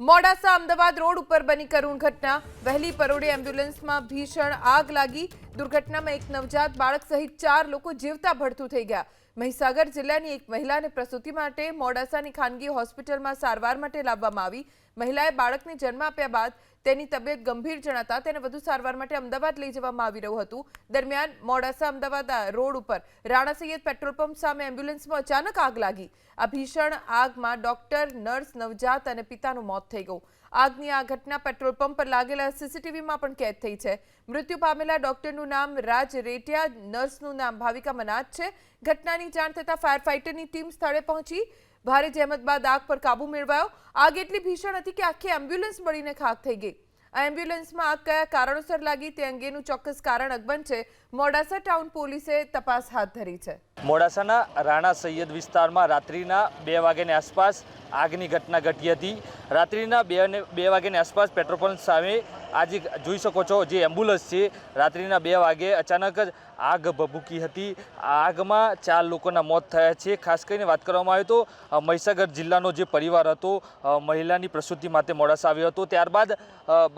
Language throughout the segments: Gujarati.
મોડાસા અમદાવાદ રોડ ઉપર બની કરુણ ઘટના. વહેલી પરોડે એમ્બ્યુલન્સમાં ભીષણ આગ લાગી. દુર્ઘટનામાં એક નવજાત બાળક સહિત ચાર લોકો જીવતા ભડતું થઈ ગયા. મહીસાગર જિલ્લાની એક મહિલાને પ્રસૂતિ માટે મોડાસાની ખાનગી હોસ્પિટલમાં સારવાર માટે લાવવામાં આવી. મહિલાએ બાળકને જન્મ આપ્યા બાદ તેની તબિયત ગંભીર જણાતા તેને વધુ સારવાર માટે અમદાવાદ લઈ જવામાં આવી રહ્યું હતું. દરમિયાન મોડાસા અમદાવાદ રોડ ઉપર રાણા સૈયદ પેટ્રોલ પંપ સામે એમ્બ્યુલન્સમાં અચાનક આગ લાગી. આ ભીષણ આગમાં ડોક્ટર, નર્સ, નવજાત અને પિતાનું મોત થઈ ગયું. આગની આ ઘટના પેટ્રોલ પંપ પર લાગેલા સીસીટીવીમાં પણ કેદ થઈ છે. મૃત્યુ પામેલા ડોક્ટરનું નામ રાજ રેટિયા, નર્સનું નામ ભાવિકા મનાજ છે. ઘટનાની જાણ થતાં ફાયર ફાઇટરની ટીમ સ્થળે પહોંચી ભારે જહેમત બાદ આગ પર કાબુ મેળવાયો. આગ એટલી ભીષણ હતી કે આખી એમ્બ્યુલન્સ બળીને ખાક થઈ ગઈ. આ એમ્બ્યુલન્સમાં આગ કયા કારણોસર લાગી તે અંગેનું ચોક્કસ કારણ અકબંધ છે. મોડાસા ટાઉન પોલીસે તપાસ હાથ ધરી છે. મોડાસાના રાણા સૈયદ વિસ્તારમાં રાત્રિના બે વાગ્યાની આસપાસ આગની ઘટના ઘટી હતી. રાત્રિના બે બે વાગ્યાની આસપાસ પેટ્રોલ પંપ સામે આજે જોઈ શકો છો જે એમ્બ્યુલન્સ છે, રાત્રિના બે વાગે અચાનક જ આગ ભભૂકી હતી. આગમાં ચાર લોકોના મોત થયા છે. ખાસ કરીને વાત કરવામાં આવે તો મહીસાગર જિલ્લાનો જે પરિવાર હતો મહિલાની પ્રસૂતિ માટે મોડાસા આવ્યો હતો. ત્યારબાદ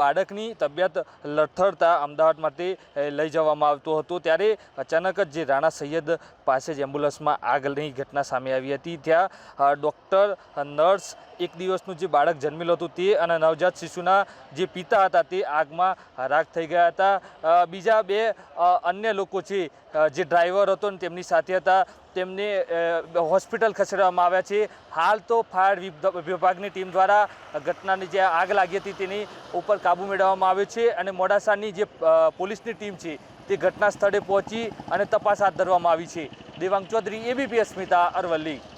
બાળકની તબિયત લથડતા અમદાવાદ માટે લઈ જવામાં આવતો હતો. ત્યારે અચાનક જ જે રાણા સૈયદ પાસે જ એમ્બ્યુલન્સમાં આગની ઘટના સામે આવી હતી. ત્યાં ડૉક્ટર નર્સ એક દિવસનું જે બાળક જન્મેલું હતું તે અને નવજાત શિશુના જે પિતા હતા તે આગમાં રાખ થઈ ગયા હતા. બીજા બે અન્ય લોકો છે જે ડ્રાઈવર હતો ને તેમની સાથે હતા, તેમને હોસ્પિટલ ખસેડવામાં આવ્યા છે. હાલ તો ફાયર વિભ- વિભાગની ટીમ દ્વારા ઘટનાની જે આગ લાગી હતી તેની ઉપર કાબૂ મેળવવામાં આવ્યો છે અને મોડાસાની જે પોલીસની ટીમ છે તે ઘટના સ્થળે પહોંચી અને તપાસ હાથ ધરવામાં આવી છે. દેવાંગ ચૌધરી એબીપી અસ્મિતા અરવલ્લી.